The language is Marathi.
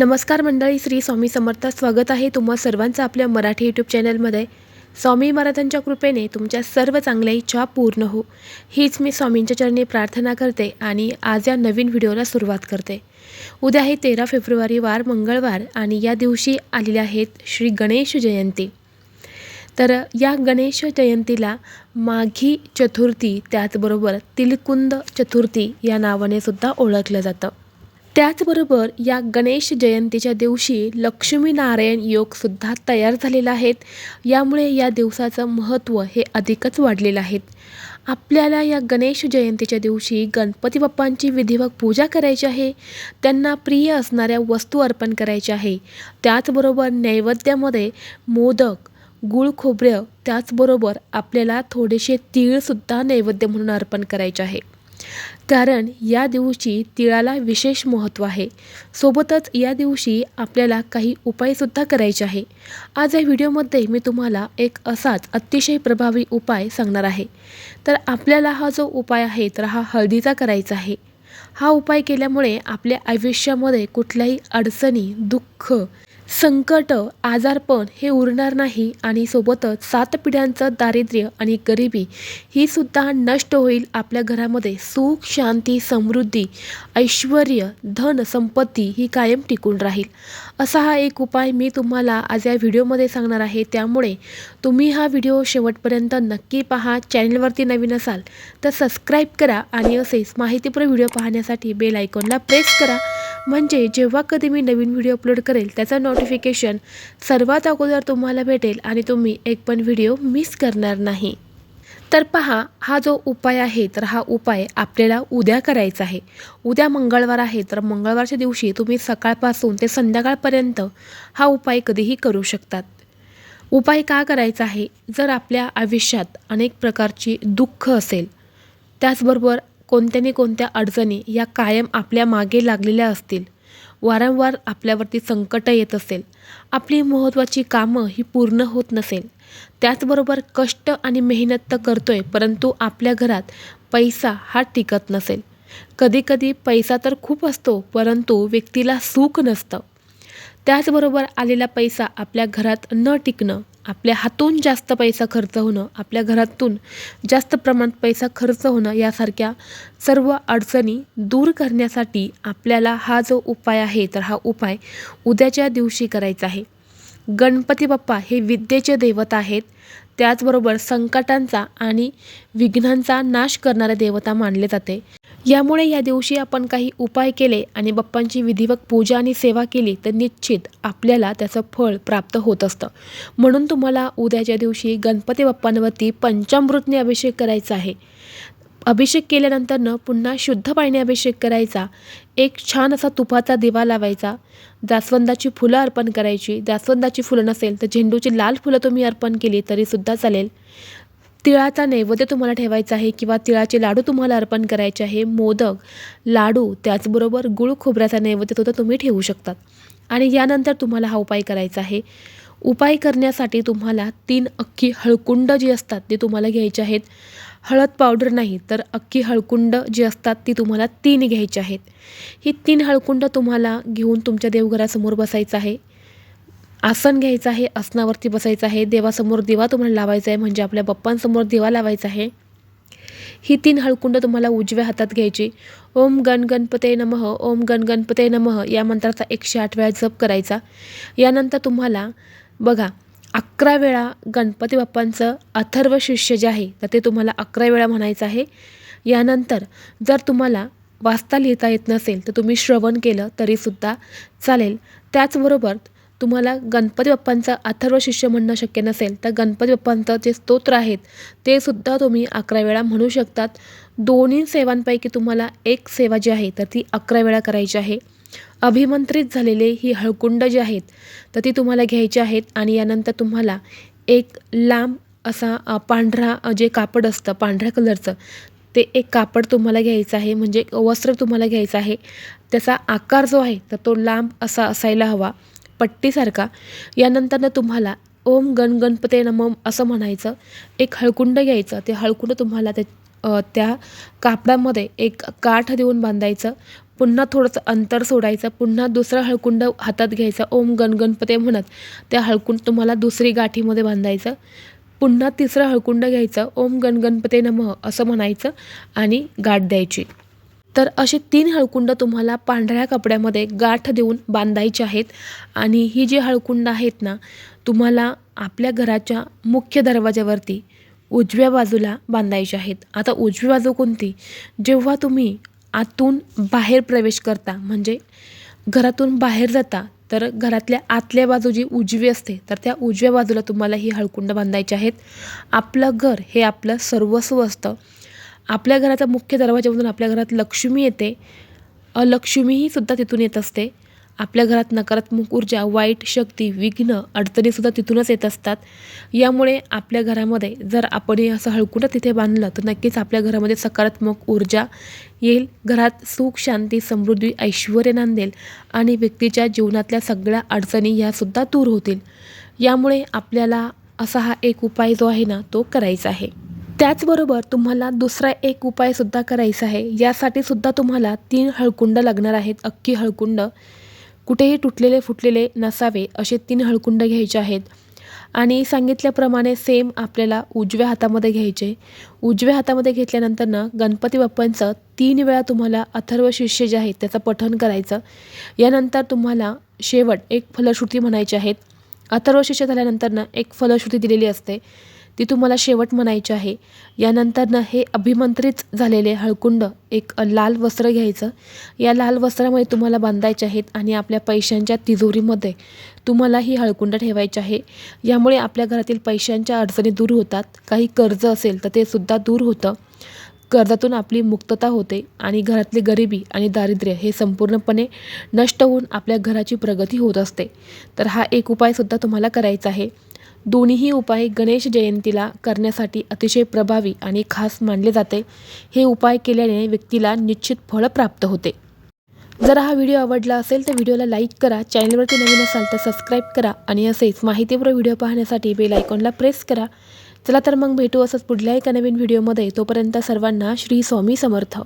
नमस्कार मंडळी श्री स्वामी समर्थ स्वागत आहे तुम्हा सर्वांचं आपल्या मराठी यूट्यूब चॅनलमध्ये. स्वामी महाराजांच्या कृपेने तुमच्या सर्व चांगल्या इच्छा पूर्ण हो. हीच मी स्वामींच्या चरणी प्रार्थना करते आणि आज या नवीन व्हिडिओला सुरुवात करते. उद्या आहे तेरा फेब्रुवारी वार मंगळवार आणि या दिवशी आलेले आहेत श्री गणेश जयंती. तर या गणेश जयंतीला माघी चतुर्थी त्याचबरोबर तिलकुंद चतुर्थी या नावाने सुद्धा ओळखलं जातं. त्याचबरोबर या गणेश जयंतीच्या दिवशी लक्ष्मीनारायण योगसुद्धा तयार झालेला आहेत. यामुळे या दिवसाचं महत्त्व हे अधिकच वाढलेलं आहे. आपल्याला या गणेश जयंतीच्या दिवशी गणपती बाप्पांची विधिवत पूजा करायची आहे. त्यांना प्रिय असणाऱ्या वस्तू अर्पण करायच्या आहे. त्याचबरोबर नैवेद्यामध्ये मोदक गूळ खोबरं त्याचबरोबर आपल्याला थोडेसे तीळसुद्धा नैवेद्य म्हणून अर्पण करायचे आहे. कारण या दिवशी तिळाला विशेष महत्त्व आहे. सोबतच या दिवशी आपल्याला काही उपायसुद्धा करायचे आहे. आज या व्हिडिओमध्ये मी तुम्हाला एक असाच अतिशय प्रभावी उपाय सांगणार आहे. तर आपल्याला हा जो उपाय आहे तर हा हळदीचा करायचा आहे. हा उपाय केल्यामुळे आपल्या आयुष्यामध्ये कुठल्याही अडचणी दुःख संकट आजारपण हे उरणार नाही आणि सोबतच सात पिढ्यांचं दारिद्र्य आणि गरिबी ही सुद्धा नष्ट होईल आपल्या घरामध्ये. सुख शांती समृद्धी ऐश्वर धन संपत्ती ही कायम टिकून राहील. असा हा एक उपाय मी तुम्हाला आज या व्हिडिओमध्ये सांगणार आहे. त्यामुळे तुम्ही हा व्हिडिओ शेवटपर्यंत नक्की पहा. चॅनलवरती नवीन असाल तर सबस्क्राईब करा आणि असेच माहितीपूर्ण व्हिडिओ पाहण्यासाठी बेल आयकॉनला प्रेस करा. म्हणजे जेव्हा कधी मी नवीन व्हिडिओ अपलोड करेल त्याचं नोटिफिकेशन सर्वात अगोदर तुम्हाला भेटेल आणि तुम्ही एक पण व्हिडिओ मिस करणार नाही. तर पहा हा जो उपाय आहे तर हा उपाय आपल्याला उद्या करायचा आहे. उद्या मंगळवार आहे तर मंगळवारच्या दिवशी तुम्ही सकाळपासून ते संध्याकाळपर्यंत हा उपाय कधीही करू शकतात. उपाय का करायचा आहे? जर आपल्या आयुष्यात अनेक प्रकारची दुःख असेल त्याचबरोबर कोणत्याने कोणत्या अडचणी या कायम आपल्या मागे लागलेल्या असतील. वारंवार आपल्यावरती संकट येत असेल. आपली महत्त्वाची कामं ही पूर्ण होत नसेल. त्याचबरोबर कष्ट आणि मेहनत तर करतोय परंतु आपल्या घरात पैसा हा टिकत नसेल. कधीकधी पैसा तर खूप असतो परंतु व्यक्तीला सुख नसतं. त्याचबरोबर आलेला पैसा आपल्या घरात न टिकणं आपल्या हातून जास्त पैसा खर्च होणं आपल्या घरातून जास्त प्रमाणात पैसा खर्च होणं यासारख्या सर्व अडचणी दूर करण्यासाठी आपल्याला हा जो उपाय आहे तर हा उपाय उद्याच्या दिवशी करायचा आहे. गणपती बाप्पा हे विद्येचे दैवत आहेत. त्याचबरोबर संकटांचा आणि विघ्नांचा नाश करणारे देवता मानले जाते. यामुळे या दिवशी आपण काही उपाय केले आणि बाप्पांची विधिवत पूजा आणि सेवा केली तर निश्चित आपल्याला त्याचं फळ प्राप्त होत असतं. म्हणून तुम्हाला उद्याच्या दिवशी गणपती बाप्पांवरती पंचामृतने अभिषेक करायचा आहे. अभिषेक केल्यानंतरनं पुन्हा शुद्ध पाण्याने अभिषेक करायचा. एक छान असा तुपाचा दिवा लावायचा. जास्वंदाची फुलं अर्पण करायची. जास्वंदाची फुलं नसेल तर झेंडूची लाल फुलं तुम्ही अर्पण केली तरीसुद्धा चालेल. तिळाचा नैवेद्य तुम्हाला ठेवायचा आहे किंवा तिळाचे लाडू तुम्हाला अर्पण करायचे आहे. मोदक लाडू त्याचबरोबर गुळ खोबऱ्याचा नैवेद्य सुद्धा तुम्ही ठेवू शकतात आणि यानंतर तुम्हाला हा उपाय करायचा आहे. उपाय करण्यासाठी तुम्हाला तीन अख्खी हळकुंड जी असतात ती तुम्हाला घ्यायची आहेत. हळद पावडर नाही तर अख्खी हळकुंड जी असतात ती तुम्हाला तीन घ्यायची आहेत. ही तीन हळकुंड तुम्हाला घेऊन तुमच्या देवघरासमोर बसायचं आहे. आसन घ्यायचं आहे आसनावरती बसायचं आहे देवासमोर दिवा तुम्हाला लावायचा आहे म्हणजे आपल्या बाप्पांसमोर दिवा लावायचा आहे. ही तीन हळकुंड तुम्हाला उजव्या हातात घ्यायची. ओम गण गणपते नमः ओम गण गणपते नमः या मंत्राचा एकशे आठ वेळा जप करायचा. यानंतर तुम्हाला बघा अकरा वेळा गणपती बाप्पांचं अथर्व शिष्य जे आहे तर ते तुम्हाला अकरा वेळा म्हणायचं आहे. यानंतर जर तुम्हाला वाचता लिहिता येत नसेल तर तुम्ही श्रवण केलं तरीसुद्धा चालेल. त्याचबरोबर तुम्हाला गणपती बाप्पांचं अथर्व शिष्य म्हणणं शक्य नसेल तर गणपती बाप्पांचं जे स्तोत्र आहेत ते सुद्धा तुम्ही अकरा वेळा म्हणू शकतात. दोन्ही सेवांपैकी तुम्हाला एक सेवा जी आहे तर ती अकरा वेळा करायची आहे. अभिमंत्रित झालेले ही हळकुंड जी आहेत तर ती तुम्हाला घ्यायची आहेत आणि यानंतर तुम्हाला एक लांब असा पांढरा जे कापड असतं पांढऱ्या कलरचं ते एक कापड तुम्हाला घ्यायचं आहे. म्हणजे वस्त्र तुम्हाला घ्यायचं आहे. त्याचा आकार जो आहे तर तो लांब असा असायला हवा पट्टीसारखा. यानंतरनं तुम्हाला ओम गण गणपते नमम असं म्हणायचं. एक हळकुंड घ्यायचं. ते हळकुंड तुम्हाला ते त्या कापडामध्ये एक गाठ देऊन बांधायचं. पुन्हा थोडंसं अंतर सोडायचं. पुन्हा दुसरं हळकुंड हातात घ्यायचं. ओम गण गणपते म्हणत त्या हळकुंड तुम्हाला दुसरी गाठीमध्ये बांधायचं. पुन्हा तिसरं हळकुंड घ्यायचं. ओम गण गणपते नमः असं म्हणायचं आणि गाठ द्यायची. तर असे तीन हळकुंड तुम्हाला पांढऱ्या कपड्यामध्ये गाठ देऊन बांधायचे आहेत. आणि ही जी हळकुंड आहेत ना तुम्हाला आपल्या घराच्या मुख्य दरवाजावरती उजव्या बाजूला बांधायचे आहेत. आता उजवी बाजू कोणती? जेव्हा तुम्ही आतून बाहेर प्रवेश करता म्हणजे घरातून बाहेर जाता तर घरातल्या आतल्या बाजू जी उजवी असते तर त्या उजव्या बाजूला तुम्हाला ही हळकुंड बांधायची आहेत. आपलं घर हे आपलं सर्वस्व असतं. आपल्या घराचा मुख्य दरवाजामधून आपल्या घरात लक्ष्मी येते. अलक्ष्मीही सुद्धा तिथून येत असते. आपल्या घरात नकारात्मक ऊर्जा वाईट शक्ती विघ्न अडचणीसुद्धा तिथूनच येत असतात. यामुळे आपल्या घरामध्ये जर आपण हे असं हळकुंड तिथे बांधलं तर नक्कीच आपल्या घरामध्ये सकारात्मक ऊर्जा येईल. घरात सुख शांती समृद्धी ऐश्वर नांदेल आणि व्यक्तीच्या जीवनातल्या सगळ्या अडचणी ह्यासुद्धा दूर होतील. यामुळे आपल्याला असा हा एक उपाय जो आहे ना तो करायचा आहे. त्याचबरोबर तुम्हाला दुसरा एक उपायसुद्धा करायचा आहे. यासाठी सुद्धा तुम्हाला तीन हळकुंड लागणार आहेत. अख्खी हळकुंड कुठेही तुटलेले फुटलेले नसावे असे तीन हळकुंड घ्यायचे आहेत. आणि सांगितल्याप्रमाणे सेम आपल्याला उजव्या हातामध्ये घ्यायचे. उजव्या हातामध्ये घेतल्यानंतर ना गणपती बाप्पांचं तीन वेळा तुम्हाला अथर्व शिष्य जे आहेत त्याचं पठण करायचं. यानंतर तुम्हाला शेवट एक फलश्रुती म्हणायची आहेत. अथर्व शिष्य झाल्यानंतर ना एक फलश्रुती दिलेली असते. ती तुम्हाला शेवट म्हणायची आहे. यानंतरनं हे अभिमंत्रित झालेले हळकुंड एक लाल वस्त्र घ्यायचं. या लाल वस्त्रामध्ये तुम्हाला बांधायचे आहेत आणि आपल्या पैशांच्या तिजोरीमध्ये तुम्हाला ही हळकुंड ठेवायची आहे. यामुळे आपल्या घरातील पैशांच्या अडचणी दूर होतात. काही कर्ज असेल तर ते सुद्धा दूर होतं. कर्जातून आपली मुक्तता होते आणि घरातली गरिबी आणि दारिद्र्य हे संपूर्णपणे नष्ट होऊन आपल्या घराची प्रगती होत असते. तर हा एक उपायसुद्धा तुम्हाला करायचा आहे. दोन्हीही उपाय गणेश जयंतीला करण्यासाठी अतिशय प्रभावी आणि खास मानले जाते. हे उपाय केल्याने व्यक्तीला निश्चित फळ प्राप्त होते. जर हा व्हिडिओ आवडला असेल तर व्हिडिओला लाईक करा चॅनलवरती नवीन असाल तर सबस्क्राईब करा आणि असेच माहितीपूर्व व्हिडिओ पाहण्यासाठी बेल आयकॉनला प्रेस करा. चला तर मग भेटू असंच पुढल्या एका नवीन व्हिडिओमध्ये. तोपर्यंत सर्वांना श्री स्वामी समर्थ.